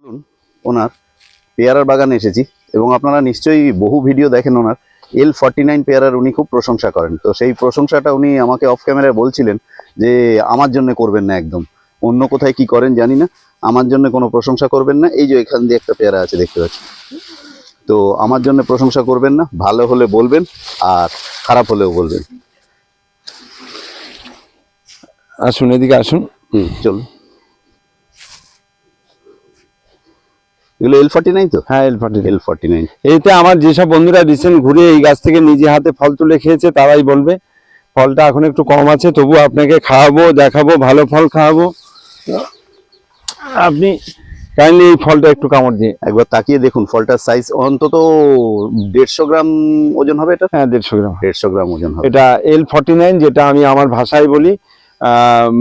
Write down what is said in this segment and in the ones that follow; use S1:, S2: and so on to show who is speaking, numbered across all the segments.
S1: চলুন ওনার পেয়ারার বাগানে এসেছি এবং আপনারা নিশ্চয়ই বহু ভিডিও দেখেন ওনার। এল ফর্টি নাইন পেয়ারার উনি খুব প্রশংসা করেন। তো সেই প্রশংসাটা উনি আমাকে অফ ক্যামেরায় বলছিলেন যে আমার জন্য করবেন না একদম। অন্য কোথায় কি করেন জানি না। আমার জন্য কোনো প্রশংসা করবেন না। এই যে এখান দিয়ে একটা পেয়ারা আছে দেখতে পাচ্ছি তো আমার জন্য প্রশংসা করবেন না ভালো হলে বলবেন আর খারাপ হলেও বলবেন।
S2: আসুন এদিকে আসুন।
S1: হুম চলুন। এগুলো এল ফর্টি নাইন তো?
S2: হ্যাঁ এলফাটি
S1: এল ফর্টি নাইন
S2: এইতে আমার যেসব বন্ধুরা রিসেন্ট ঘুরে এই গাছ থেকে নিজে হাতে ফল তুলে খেয়েছে তারাই বলবে ফলটা এখন একটু কম আছে তবু আপনাকে খাওয়াবো দেখাবো ভালো ফল খাওয়াবো। আপনি কাইন্ডলি এই ফলটা একটু কামড় দিয়ে।
S1: একবার তাকিয়ে দেখুন ফলটার সাইজ অন্তত দেড়শো গ্রাম ওজন হবে এটা?
S2: হ্যাঁ দেড়শো গ্রাম।
S1: দেড়শো গ্রাম ওজন হবে।
S2: এটা এল ফর্টি নাইন যেটা আমি আমার ভাষায় বলি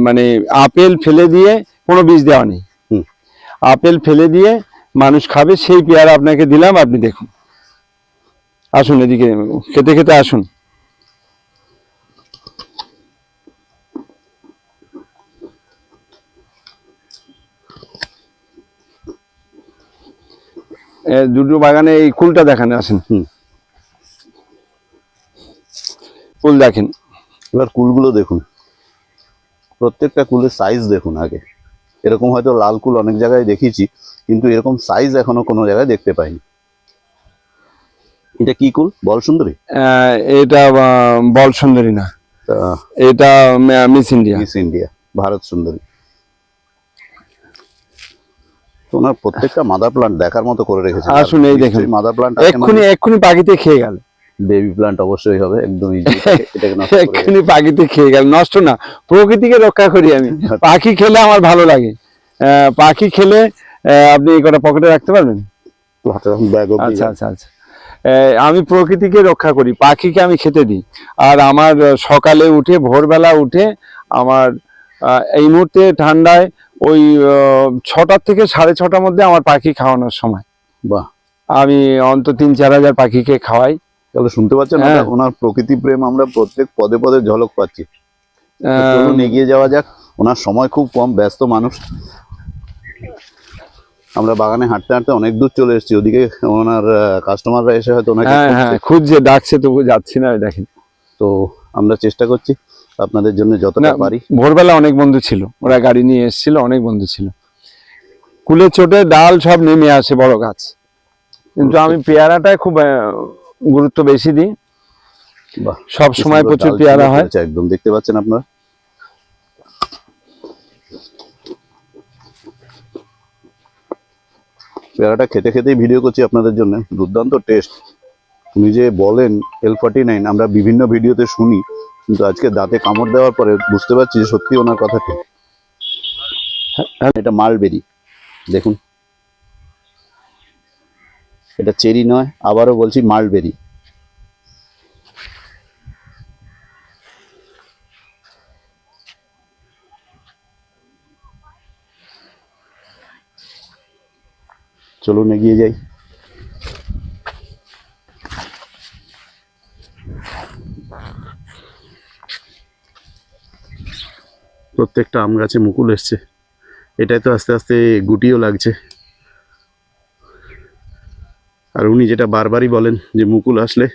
S2: মানে আপেল ফেলে দিয়ে কোনো বীজ দেওয়া নেই।
S1: হুম।
S2: আপেল ফেলে দিয়ে মানুষ খাবে সেই পেয়ারা আপনাকে দিলাম আপনি দেখুন। আসুন এদিকে খেতে খেতে আসুন। দুটো বাগানে এই কুলটা দেখান আসেন।
S1: হুম।
S2: কুল দেখেন।
S1: এবার কুলগুলো দেখুন। প্রত্যেকটা কুলের সাইজ দেখুন আগে। এরকম হয়তো লাল কুল অনেক জায়গায় দেখিয়েছি। কিন্তু এরকম সাইজ এখনও কোনো জায়গায় দেখতে পাইনি। এটা কি কুল? বল সুন্দরী।
S2: এটা বল সুন্দরী না। এটা Miss India
S1: Miss India Bharat সুন্দরী। তো ওনার প্রত্যেকটা মাদার প্লান্ট দেখার মতো করে রেখেছে
S2: আসুন, এই দেখুন।
S1: মাদার প্লান্ট
S2: এক্ষুনি এক্ষুনি পাখিতে খেয়ে গেল।
S1: বেবি প্লান্ট অবশ্যই হবে একদম easy। এটাকে নষ্ট করে
S2: এক্ষুনি পাখিতে খেয়ে গেল। নষ্ট না প্রকৃতিকে রক্ষা করি আমি। পাখি খেলে আমার ভালো লাগে। আহ, পাখি খেলে আপনি এই কটা পকেটে রাখতে পারবেন? আচ্ছা আচ্ছা আচ্ছা। আমি প্রকৃতিকে রক্ষা করি পাখিকে আমি খেতে দিই। আর আমার সকালে উঠে ভোরবেলা উঠে আমার এই মুহূর্তে ঠান্ডায় ওই ছটার থেকে সাড়ে ছটার মধ্যে আমার পাখি খাওয়ানোর সময়।
S1: বাহ।
S2: আমি অন্তত তিন চার হাজার পাখিকে খাওয়াই।
S1: তাহলে শুনতে পাচ্ছেন
S2: হ্যাঁ।
S1: ওনার- প্রকৃতি প্রেম আমরা প্রত্যেক পদে পদে ঝলক পাচ্ছি। এগিয়ে যাওয়া যাক। ওনার সময় খুব কম ব্যস্ত মানুষ। আমরা বাগানে হাঁটতে হাঁটতে অনেক দূর চলে এসেছি। ওদিকে ওনার কাস্টমাররা এসে হয়তো
S2: হ্যাঁ
S1: খুঁজছে।
S2: হ্যাঁ ডাকছে তবু যাচ্ছি না দেখেন।
S1: তো আমরা চেষ্টা করছি আপনাদের জন্য যতটা পারি।
S2: ভোরবেলা অনেক বন্ধু ছিল। ওরা গাড়ি নিয়ে এসেছিল অনেক বন্ধু ছিল। কুলের চোটে ডাল সব নেমে আসে বড় গাছ। কিন্তু আমি পেয়ারাটায় খুব গুরুত্ব বেশি দিই। সব সময় প্রচুর পেয়ারা হয়।
S1: একদম। দেখতে পাচ্ছেন আপনারা? পেয়ারাটা খেতে খেতেই ভিডিও করছি আপনাদের জন্য। দুর্দান্ত টেস্ট উনি যে বলেন এল ফর্টি নাইন আমরা বিভিন্ন ভিডিওতে শুনি কিন্তু আজকে দাঁতে কামড় দেওয়ার পরে বুঝতে পারছি যে সত্যি ওনার কথা হ্যাঁ এটা মালবেরি দেখুন। এটা চেরি নয় আবারও বলছি মালবেরি চলুন এগিয়ে যাই। প্রত্যেকটা আম গাছে মুকুল এসছে। এটাই তো আস্তে আস্তে গুটিও লাগছে। আর উনি যেটা বারবারই বলেন যে মুকুল আসলে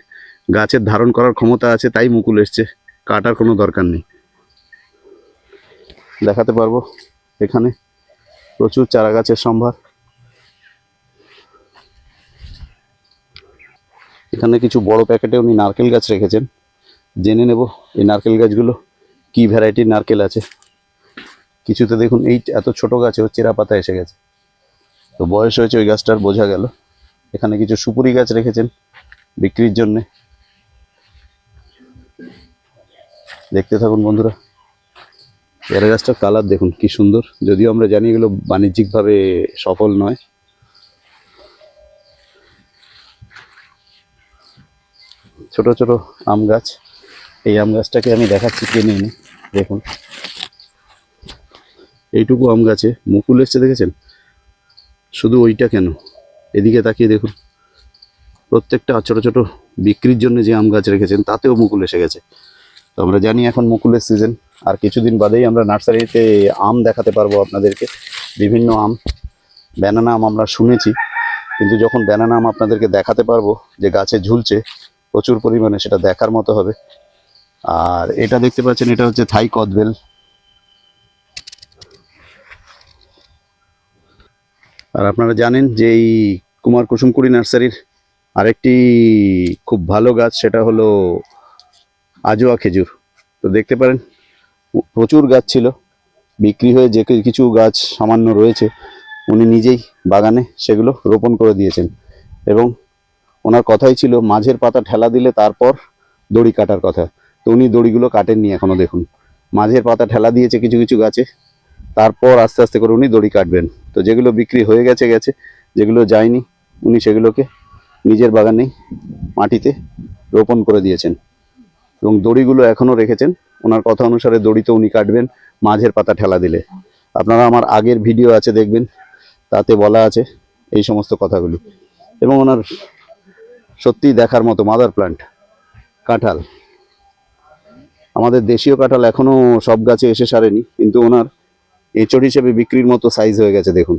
S1: গাছের ধারণ করার ক্ষমতা আছে, তাই মুকুল এসছে। কাটার কোনো দরকার নেই। দেখাতে পারব এখানে প্রচুর চারা গাছের সম্ভার। এখানে কিছু বড় প্যাকেটে উনি নারকেল গাছ রেখেছেন। জেনে নেব এই নারকেল গাছগুলো কি ভ্যারাইটির নারকেল আছে। কিছুতে দেখুন, এই এত ছোট গাছেও চেরা পাতা এসে গেছে। তো বয়স হয়েছে ওই গাছটার, বোঝা গেল। এখানে কিছু সুপুরি গাছ রেখেছেন বিক্রির জন্যে। দেখতে থাকুন বন্ধুরা। পেয়ারা গাছটার কালার দেখুন, কি সুন্দর। যদিও আমরা জানি এগুলো বাণিজ্যিকভাবে সফল নয়। ছোট ছোট আম গাছ। এই আম গাছটাকে আমি দেখাচ্ছি কিনে এনে। দেখুন। এইটুকু আম গাছে। মুকুল এসছে, দেখেছেন? শুধু ওইটা কেন? এদিকে তাকিয়ে দেখুন। প্রত্যেকটা ছোট ছোট বিক্রির জন্য যে আম গাছ রেখেছেন, তাতেও মুকুল এসে গেছে। তো আমরা জানি এখন মুকুলের সিজন আর কিছুদিন বাদেই আমরা নার্সারিতে আম দেখাতে পারব আপনাদেরকে। বিভিন্ন আম ব্যানানা আম আমরা শুনেছি। কিন্তু যখন ব্যানানা আম আপনাদেরকে দেখাতে পারব যে গাছে ঝুলছে প্রচুর পরিমাণে সেটা দেখার মতো হবে। আর এটা দেখতে পাচ্ছেন, এটা হচ্ছে থাই কদবেল। আর আপনারা জানেন যে এই কুমার কুসুমকুড়ি নার্সারির আরেকটি খুব ভালো গাছ, সেটা হলো আজোয়া খেজুর। তো দেখতে পারেন, প্রচুর গাছ ছিল। বিক্রি হয়ে যে কিছু গাছ সামান্য রয়েছে, উনি নিজেই বাগানে সেগুলো রোপণ করে দিয়েছেন। এবং ওনার কথাই ছিল, মাঝের পাতা ঠেলা দিলে তারপর দড়ি কাটার কথা। তো উনি দড়িগুলো কাটেননি এখনও, দেখুন। মাঝের পাতা ঠেলা দিয়েছে কিছু কিছু গাছে, তারপর আস্তে আস্তে করে উনি দড়ি কাটবেন। তো যেগুলো বিক্রি হয়ে গেছে গেছে, যেগুলো যায়নি, উনি সেগুলোকে নিজের বাগানেই মাটিতে রোপণ করে দিয়েছেন। এবং দড়িগুলো এখনও রেখেছেন। ওনার কথা অনুসারে দড়ি তো উনি কাটবেন মাঝের পাতা ঠেলা দিলে। আপনারা আমার আগের ভিডিও আছে, দেখবেন, তাতে বলা আছে এই সমস্ত কথাগুলি। এবং ওনার সত্যিই দেখার মতো মাদার প্ল্যান্ট কাঁঠাল। আমাদের দেশীয় কাঁঠাল এখনও সব গাছে এসে সারেনি, কিন্তু ওনার এঁচড় হিসেবে বিক্রির মতো সাইজ হয়ে গেছে, দেখুন।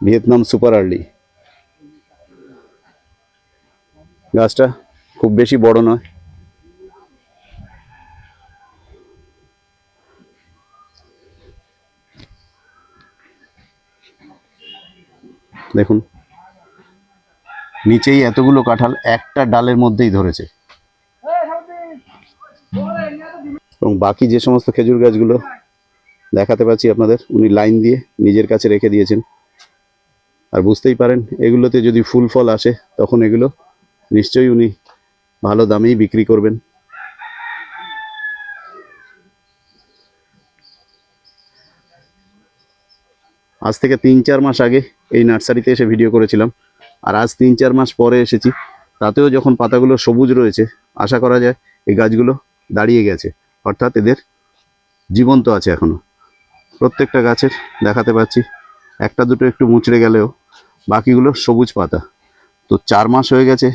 S1: ভিয়েতনাম সুপার আর্লি গাছটা খুব বেশি বড় নয়। দেখুন। নিচেই এতগুলো কাঁঠাল একটা ডালের মধ্যেই ধরেছে। এবং বাকি যে সমস্ত খেজুর গাছগুলো দেখাতে পাচ্ছি আপনাদের, উনি লাইন দিয়ে নিজের কাছে রেখে দিয়েছেন। আর বুঝতেই পারেন, এগুলোতে যদি ফুল ফল আসে, তখন এগুলো নিশ্চয়ই উনি ভালো দামেই বিক্রি করবেন। আজ থেকে তিন চার মাস আগে এই নার্সারিতে এসে ভিডিও করেছিলাম। আর আজ তিন চার মাস পরে এসেছি। তাতেও যখন পাতাগুলো সবুজ রয়েছে, আশা করা যায় এই গাছগুলো দাঁড়িয়ে গেছে। অর্থাৎ এদের জীবন্ত আছে এখনও। প্রত্যেকটা গাছের দেখাতে পাচ্ছি, একটা দুটো একটু মুচড়ে গেলেও বাকিগুলো সবুজ পাতা। তো চার মাস হয়ে গেছে,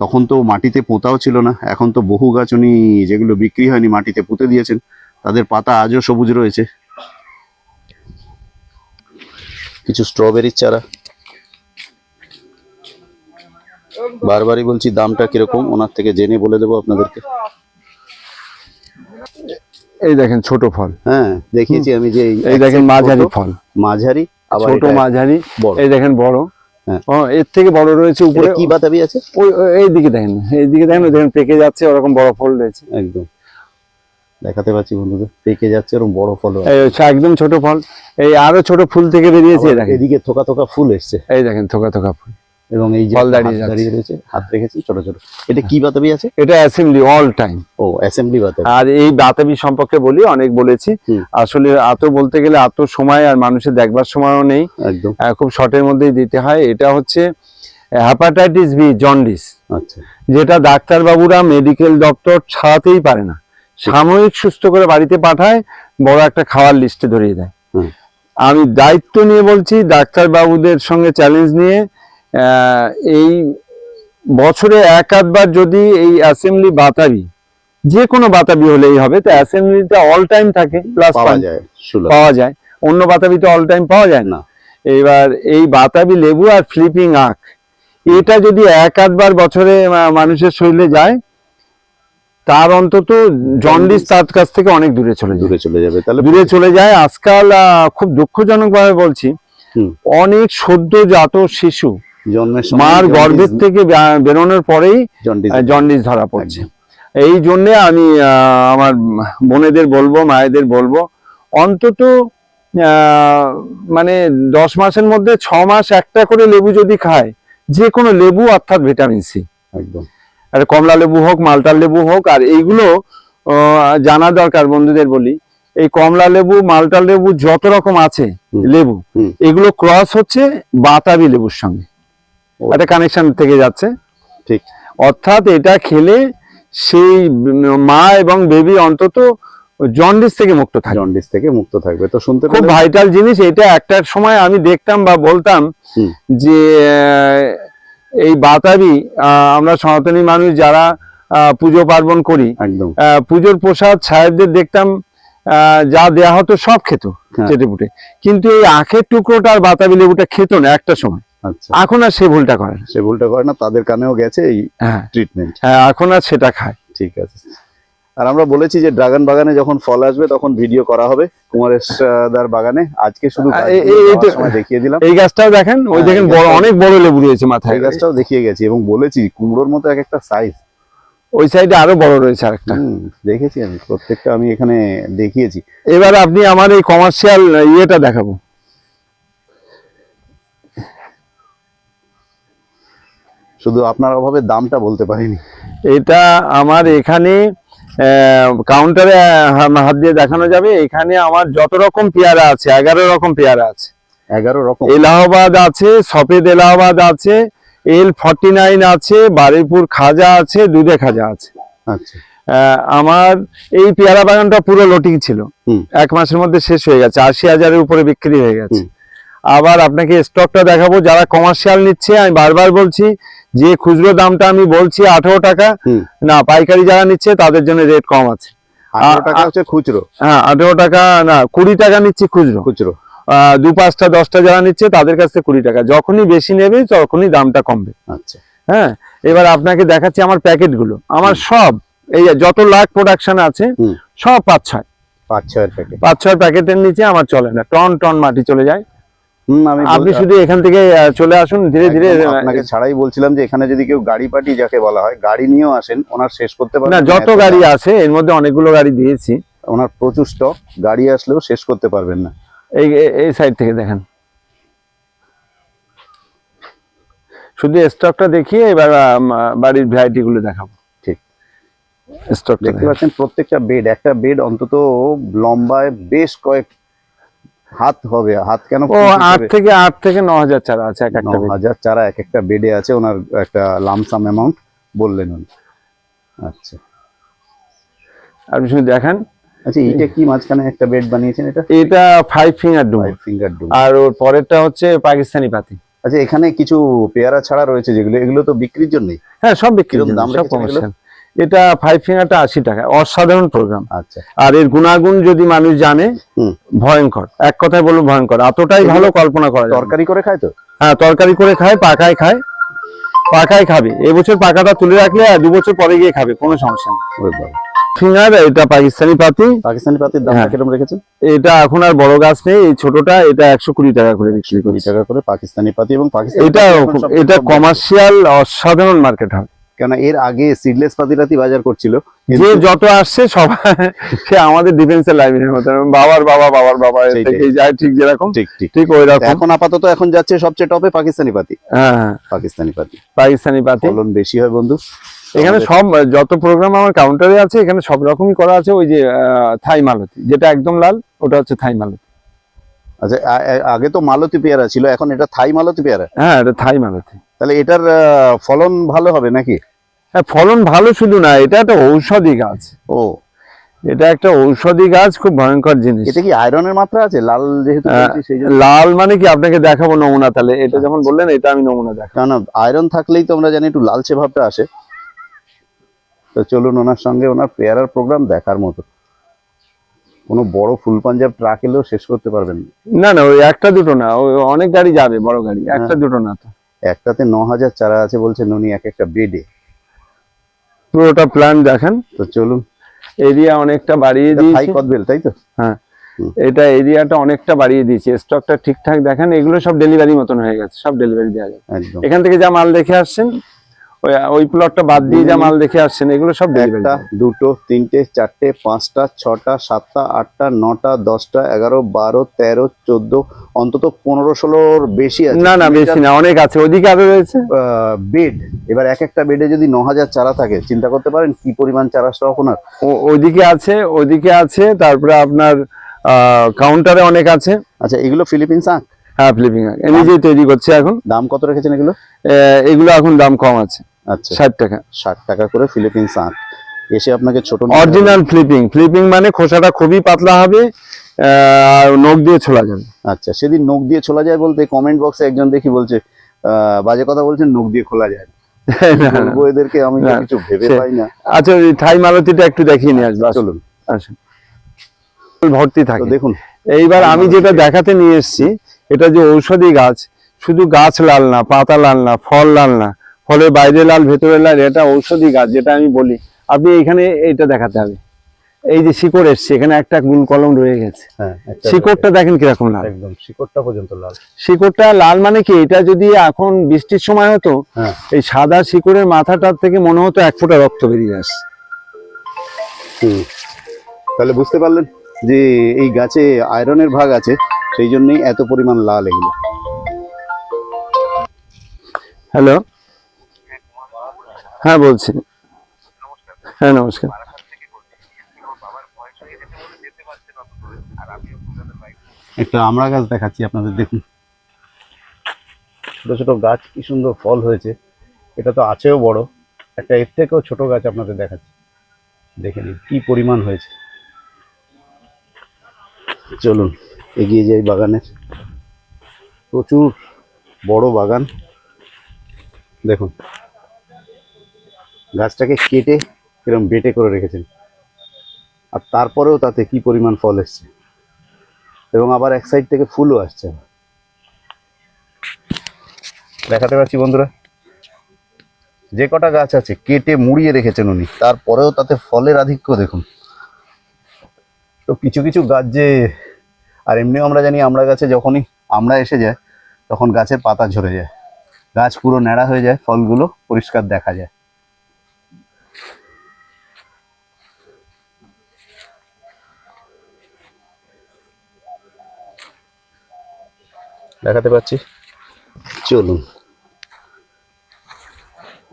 S1: তখন তো মাটিতে পোঁতাও ছিল না, এখন তো বহু গাছ উনি যেগুলো বিক্রি হয়নি মাটিতে পুঁতে দিয়েছেন, তাদের পাতা আজও সবুজ রয়েছে। কিছু স্ট্রবেরির চারা। বারবারই বলছি দামটা কীরকম? ওনার থেকে জেনে বলে দেবো আপনাদেরকে।
S2: এই দেখেন ছোট ফল।
S1: হ্যাঁ দেখিয়েছি আমি যে
S2: এই দেখেন মাঝারি ফল।
S1: মাঝারি আবার
S2: ছোট মাঝারি
S1: বড়।
S2: এই দেখেন বড়।
S1: হ্যাঁ।
S2: এর থেকে বড় রয়েছে উপরে।
S1: কি বাতাবি আছে?
S2: ওই এই দিকে দেখেন এই দিকে দেখেন দেখেন পেকে যাচ্ছে ওরকম বড় ফল রয়েছে।
S1: একদম। দেখাতে পাচ্ছি বন্ধুদের পেকে যাচ্ছে এরকম বড় ফল
S2: একদম ছোট ফল। এই আরও ছোট ফুল থেকে বেরিয়েছে
S1: এদিকে থোকা থোকা ফুল এসছে।
S2: এই দেখেন থোকা থোকা ফুল।
S1: এবং এই যে
S2: দাঁড়িয়ে
S1: রয়েছে হাত রেখেছি ছোট ছোট। এটা কি বাতাবি আছে?
S2: এটা অ্যাসেম্বলি অল টাইম
S1: ও অ্যাসেম্বলি বাতাবি।
S2: আর এই বাতাবি সম্পর্কে বলি অনেক বলেছি। আসলে এত বলতে গেলে এত সময় আর মানুষের দেখবার সময়ও নেই।
S1: একদম।
S2: খুব শর্টের মধ্যেই দিতে হয়। এটা হচ্ছে হ্যাপাটাইটিস বি জন্ডিস
S1: আচ্ছা।
S2: যেটা ডাক্তারবাবুরা মেডিকেল ডক্টর ছাড়াতেই পারে না। সাময়িক সুস্থ করে বাড়িতে পাঠায় বড় একটা খাওয়ার লিস্টে ধরিয়ে দেয়। আমি দায়িত্ব নিয়ে বলছি ডাক্তারবাবুদের সঙ্গে চ্যালেঞ্জ নিয়ে এই বছরে এক আধবার যদি এই অ্যাসেম্বলি বাতাবি যে কোনো বাতাবি হলেই হবে তো অ্যাসেম্বলিটা অল টাইম থাকে প্লাস
S1: পাওয়া যায় সুলভ।
S2: পাওয়া যায়। অন্য বাতাবি তো অল টাইম পাওয়া যায় না। এবার এই বাতাবি লেবু আর ফ্লিপিং আখ এটা যদি এক আধবার বছরে মানুষের শরীরে যায় তার অন্তত জন্ডিস তার কাছ থেকে অনেক দূরে চলে
S1: দূরে চলে যাবে তাহলে
S2: দূরে চলে যায়। আজকাল খুব দুঃখজনক ভাবে বলছি। অনেক সদ্যজাত শিশু
S1: জন্মের
S2: মার গর্ভের থেকে বেরোনোর পরেই
S1: জন্ডিস
S2: ধরা পড়ছে। এই জন্যে আমি আহ, আমার বোনেদের বলব মায়েদের বলব অন্তত মানে দশ মাসের মধ্যে ছ মাস একটা করে লেবু যদি খায় যে কোনো লেবু অর্থাৎ ভিটামিন সি।
S1: একদম।
S2: আর কমলা লেবু হোক মালটার লেবু হোক আর এইগুলো জানা দরকার বন্ধুদের বলি এই কমলা লেবু মালটার লেবু যত রকম আছে লেবু এগুলো ক্রস হচ্ছে বাতাবি লেবুর সঙ্গে। একটা কানেকশন থেকে যাচ্ছে।
S1: ঠিক।
S2: অর্থাৎ এটা খেলে সেই মা এবং বেবি অন্তত জন্ডিস থেকে মুক্ত থাকে
S1: জন্ডিস থেকে মুক্ত থাকবে। তো শুনতে
S2: খুব ভাইটাল জিনিস এটা একটা সময় আমি দেখতাম বা বলতাম যে এই বাতাবি আহ, আমরা সনাতনী মানুষ যারা আহ, পুজো পার্বণ করি
S1: একদম।
S2: পুজোর প্রসাদ সাহেবদের দেখতাম আহ, যা দেয়া হতো সব খেত
S1: হ্যাঁ।
S2: চেটে পুটে কিন্তু এই আখের টুকরোটা আর বাতাবি লেবুটা খেত না একটা সময়। এখন আর সে ভুলটা করে
S1: সে ভুলটা করে না তাদের কানেও গেছে এই
S2: হ্যাঁ।
S1: ট্রিটমেন্ট
S2: হ্যাঁ এখন আর সেটা খায়।
S1: ঠিক আছে। আর আমরা বলেছি যে ড্রাগন বাগানে যখন ফল আসবে তখন ভিডিও করা হবে কুমারেশদার বাগানে। আজকে শুধু দেখিয়ে দিলাম।
S2: এই গাছটাও দেখেন ওই
S1: হ্যাঁ,
S2: দেখেন বড় অনেক বড় লেবু রয়েছে মাথায়।
S1: এই গাছটাও দেখিয়ে গেছি এবং বলেছি কুমড়োর মতো এক একটা সাইজ
S2: ওই সাইডে আরও বড় রয়েছে আরেকটা।
S1: দেখেছি আমি প্রত্যেকটা আমি এখানে দেখিয়েছি।
S2: এবার আপনি আমার এই কমার্শিয়াল ইয়েটা দেখাবো।
S1: শুধু আপনার অভাবে দামটা বলতে পারিনি।
S2: এটা আমার এখানে কাউন্টারে হাত দিয়ে দেখানো যাবে। এখানে আমার যত রকম পেয়ারা আছে এগারো রকম পেয়ারা আছে।
S1: এগারো রকম।
S2: এলাহাবাদ আছে সফেদ এলাহাবাদ আছে এল ফর্টি নাইন আছে বারুইপুর খাজা আছে দুধে খাজা আছে।
S1: আচ্ছা।
S2: আমার এই পেয়ারা বাগানটা পুরো লোটিং ছিল। এক মাসের মধ্যে শেষ হয়ে গেছে আশি হাজারের উপরে বিক্রি হয়ে গেছে। আবার আপনাকে স্টকটা দেখাবো যারা কমার্শিয়াল নিচ্ছে আমি বারবার বলছি যে খুচরো দামটা আমি বলছি আঠারো টাকা না পাইকারি যারা নিচ্ছে তাদের জন্য রেট কম আছে।
S1: টাকা হচ্ছে খুচরো।
S2: হ্যাঁ আঠারো টাকা না কুড়ি টাকা নিচ্ছি খুচরো।
S1: খুচরো।
S2: দু পাঁচটা দশটা যারা নিচ্ছে তাদের কাছ কুড়ি টাকা। যখনই বেশি নেবে তখনই দামটা কমবে।
S1: আচ্ছা।
S2: হ্যাঁ এবার আপনাকে দেখাচ্ছি আমার প্যাকেটগুলো। আমার সব এই যত লাখ প্রোডাকশন আছে সব পাঁচ ছয়
S1: পাঁচ ছয়ের প্যাকেট
S2: পাঁচ ছয় প্যাকেটের নিচে আমার চলে না টন টন মাটি চলে যায়। আপনি শুধু এখান থেকে চলে আসুন ধীরে ধীরে
S1: আপনাকে ছাড়াই বলছিলাম যে এখানে যদি কেউ গাড়ি পার্টি যাকে বলা হয় গাড়ি নিয়েও আসেন ওনার শেষ করতে পারবেন।
S2: না যত গাড়ি আছে এর মধ্যে অনেকগুলো গাড়ি দিয়েছি।
S1: ওনার প্রচুর স্টক গাড়ি আসলেও শেষ করতে পারবেন না।
S2: এই এই- সাইড থেকে দেখেন। শুধু স্টকটা দেখিয়ে এবার বাড়ির ভ্যারাইটি গুলো দেখাবো।
S1: ঠিক।
S2: স্টকটা
S1: দেখতে পাচ্ছেন প্রত্যেকটা বেড একটা বেড অন্তত লম্বায় বেশ কয়েক হাত হবে হাত কেন
S2: ও আট থেকে আট থেকে ন হাজার চারা আছে এক একটা।
S1: হাজার চারা এক একটা বেডে আছে ওনার একটা লামসাম অ্যামাউন্ট বললেন উনি। আচ্ছা।
S2: আপনি শুধু দেখান।
S1: আচ্ছা এইটা কি মাঝখানে একটা বেড বানিয়েছেন এটা?
S2: এটা ফাইভ ফিঙ্গার ডুম
S1: ফিঙ্গার ডুম
S2: আর ওর পরেরটা হচ্ছে পাকিস্তানি পাতি।
S1: আচ্ছা এখানে কিছু পেয়ারা ছাড়া রয়েছে যেগুলো এগুলো তো বিক্রির জন্যই?
S2: হ্যাঁ সব বিক্রি
S1: কীরকম দাম
S2: সব কমার্শিয়াল এটা ফাইভ ফিঙ্গারটা আশি টাকা অসাধারণ প্রোগ্রাম
S1: আচ্ছা।
S2: আর এর গুণাগুণ যদি মানুষ জানে ভয়ঙ্কর। এক কথায় বলব ভয়ঙ্কর। এতটাই ভালো কল্পনা করা
S1: তরকারি করে খায় তো?
S2: হ্যাঁ তরকারি করে খায় পাকায় খায় পাকায় খাবে। এবছর পাকাটা তুলে রাখলে আর দু বছর পরে গিয়ে খাবে কোনো সমস্যা নেই। ফিঙ্গার এটা পাকিস্তানি পাতি।
S1: পাকিস্তানি পাতির দাম
S2: হ্যাঁ।
S1: কীরকম রেখেছেন?
S2: এটা এখন আর বড় গাছ নেই এই ছোটটা এটা একশো কুড়ি টাকা করে বিক্রি
S1: কুড়ি টাকা করে পাকিস্তানি পাতি এবং পাকিস্তানি
S2: এটা এটা কমার্শিয়াল অসাধারণ মার্কেট হবে।
S1: কেন এর আগে সিডলেস পাতি টাতি বাজার করছিল।
S2: যে যত আসছে সবাই সে আমাদের ডিফেন্সের লাইব্রেরির মতো। বাবার বাবা বাবার বাবা থেকেই যায় ঠিক যেরকম।
S1: ঠিক ঠিক।
S2: ঠিক ওই রকম।
S1: এখন আপাতত এখন যাচ্ছে সবচেয়ে টপে পাকিস্তানি পাতি।
S2: হ্যাঁ হ্যাঁ,
S1: পাকিস্তানি পাতি।
S2: পাকিস্তানি পাতি।
S1: ফলন বেশি হয় বন্ধু।
S2: এখানে সব যত প্রোগ্রাম আমার কাউন্টারে আছে এখানে সব রকমই করা আছে ওই যে থাই মালতি যেটা একদম লাল ওটা হচ্ছে থাই মালতি।
S1: আচ্ছা আগে তো মালতি পেয়ারা ছিল এখন এটা থাই মালতি পেয়ারা?
S2: হ্যাঁ এটা থাই মালতি।
S1: তাহলে এটার ফলন ভালো হবে নাকি?
S2: হ্যাঁ ফলন ভালো শুধু না এটা একটা ঔষধি গাছ।
S1: ও।
S2: এটা একটা ঔষধি গাছ খুব ভয়ঙ্কর জিনিস।
S1: এটা কি আয়রনের মাত্রা আছে? লাল যেহেতু
S2: হ্যাঁ, লাল মানে কি? আপনাকে দেখাবো নমুনা তাহলে। এটা যখন বললেন এটা আমি নমুনা দেখাবো।
S1: না আয়রন থাকলেই তো আমরা জানি একটু লালচে ভাবটা আসে। তো চলুন ওনার সঙ্গে ওনার পেয়ারার প্রোগ্রাম দেখার মতো। কোনো বড় ফুল পাঞ্জাব ট্রাক এলেও শেষ করতে পারবেন না।
S2: না না ওই একটা দুটো না ওই অনেক গাড়ি যাবে বড় গাড়ি
S1: হ্যাঁ।
S2: একটা দুটো না তো।
S1: একটাতে ন হাজার চারা আছে বলছেন উনি এক একটা বেডে
S2: পুরোটা প্ল্যান দেখেন।
S1: তো চলুন।
S2: এরিয়া অনেকটা বাড়িয়ে দিয়েছে।
S1: কদবেল তাই তো? হ্যাঁ।
S2: এটা এরিয়াটা অনেকটা বাড়িয়ে দিয়েছে। স্টকটা ঠিকঠাক দেখেন এগুলো সব ডেলিভারি মতন হয়ে গেছে সব ডেলিভারি দেওয়া যাবে। এখান থেকে যা মাল দেখে আসছেন ওই প্লটটা বাদ দিয়ে যা মাল দেখে আসছেন এগুলো সব
S1: একটা দুটো তিনটে চারটে পাঁচটা ছটা সাতটা আটটা নটা দশটা এগারো বারো তেরো চোদ্দ অন্তত পনেরো ষোলোর বেশি আছে।
S2: না না বেশি না অনেক আছে। ওদিকে আরও রয়েছে?
S1: বেড এবার এক একটা বেডে যদি ন হাজার চারা থাকে চিন্তা করতে পারেন কি পরিমাণ চারা স্টক ওনার।
S2: ওইদিকে আছে ওইদিকে আছে তারপরে আপনার কাউন্টারে অনেক আছে।
S1: আচ্ছা এগুলো ফিলিপিন্স আঁক
S2: হ্যাঁ ফ্লিপিং নিজেই তৈরি করছে এখন।
S1: দাম কত রেখেছেন এগুলো?
S2: এগুলো এখন দাম কম আছে।
S1: আচ্ছা।
S2: ষাট টাকা।
S1: ষাট টাকা করে ফিলিপিন্স আঁক এসে আপনাকে ছোট
S2: অরিজিনাল ফ্লিপিং ফ্লিপিং মানে খোসাটা খুবই পাতলা হবে আর নখ দিয়ে ছোলা যাবে।
S1: আচ্ছা সেদিন নখ দিয়ে ছোলা যায় বলতে কমেন্ট বক্সে একজন দেখি বলছে বাজে কথা বলছেন নখ দিয়ে খোলা যায়। এদেরকে আমি কিছু ভেবে পাই না।
S2: আচ্ছা থাই মালতিটা একটু দেখিয়ে নিয়ে আসবে।
S1: চলুন।
S2: ভর্তি থাকে।
S1: দেখুন
S2: এইবার আমি যেটা দেখাতে নিয়ে এসেছি এটা যে ঔষধি গাছ শুধু গাছ লাল না পাতা লাল না ফল লাল না ফলের বাইরে লাল ভেতরে লাল এটা ঔষধি গাছ যেটা আমি বলি। আপনি এখানে এইটা দেখাতে হবে। এই যে শিকড় এসছে এখানে একটা গুল কলম রয়ে গেছে।
S1: হ্যাঁ
S2: শিকড়টা দেখেন কীরকম লাল।
S1: একদম শিকড়টা পর্যন্ত লাল।
S2: শিকড়টা লাল মানে কি? এটা যদি এখন বৃষ্টির সময় হতো
S1: হ্যাঁ।
S2: এই সাদা শিকড়ের মাথাটার থেকে মনে হতো এক ফোঁটা রক্ত বেরিয়ে
S1: হুম। তাহলে বুঝতে পারলেন যে এই গাছে আয়রনের ভাগ আছে সেই জন্যই এত পরিমাণ লাল এগুলো।
S2: হ্যালো? হ্যাঁ বলছি। হ্যাঁ নমস্কার।
S1: একটা আমড়া গাছ দেখাচ্ছি আপনাদের, দেখুন। ছোট ছোট গাছ, কি সুন্দর ফল হয়েছে। এটা তো আছেও বড়। একটা এর থেকেও ছোট গাছ আপনাদের দেখাচ্ছি। দেখে নিন, কি পরিমাণ হয়েছে। চলুন, এগিয়ে যাই বাগানের। প্রচুর বড় বাগান। দেখুন গাছটাকে কেটে এরকম বেটে করে রেখেছেন। আর তারপরেও তাতে কি পরিমাণ ফল এসছে? এবং আবার এক সাইড থেকে ফুলও আসছে। দেখাতে পারছি বন্ধুরা। যে কটা গাছ আছে, কেটে মুড়িয়ে রেখেছেন উনি। তারপরেও তাতে ফলের আধিক্য দেখুন। তো কিছু কিছু গাছ যে, আর এমনিও আমরা জানি আমরা গাছে যখনই আমরা এসে যায় তখন গাছের পাতা ঝরে যায়। গাছ পুরো ন্যাড়া হয়ে যায়, ফলগুলো পরিষ্কার দেখা যায়। দেখাতে পাচ্ছি। চলুন।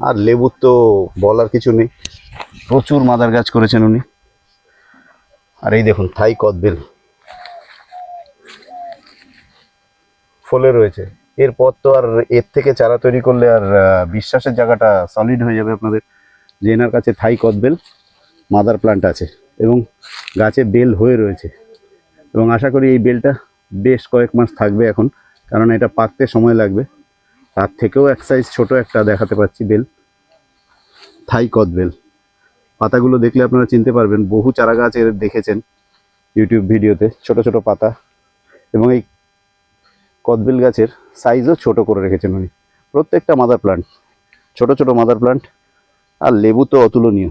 S1: আর লেবুর তো বলার কিছু নেই। প্রচুর মাদার গাছ করেছেন উনি। আর এই দেখুন, থাই কদবেল। ফলে রয়েছে। এরপর তো আর এর থেকে চারা তৈরি করলে আর বিশ্বাসের জায়গাটা সলিড হয়ে যাবে আপনাদের। যে এনার কাছে থাই কদবেল, মাদার প্লান্ট আছে এবং গাছে বেল হয়ে রয়েছে। এবং আশা করি এই বেলটা বেশ কয়েক মাস থাকবে এখন। কারণ এটা পাকতে সময় লাগবে। তার থেকেও এক সাইজ ছোট একটা দেখাতে পাচ্ছি বেল। থাই কদ বেল। পাতাগুলো দেখলে আপনারা চিনতে পারবেন। বহু চারা গাছ এর দেখেছেন ইউটিউব ভিডিওতে, ছোট ছোট পাতা। এবং এই কদবেল গাছের সাইজও ছোট করে রেখেছেন উনি। প্রত্যেকটা মাদার প্লান্ট ছোট ছোট মাদার প্লান্ট আর লেবু তো অতুলনীয়।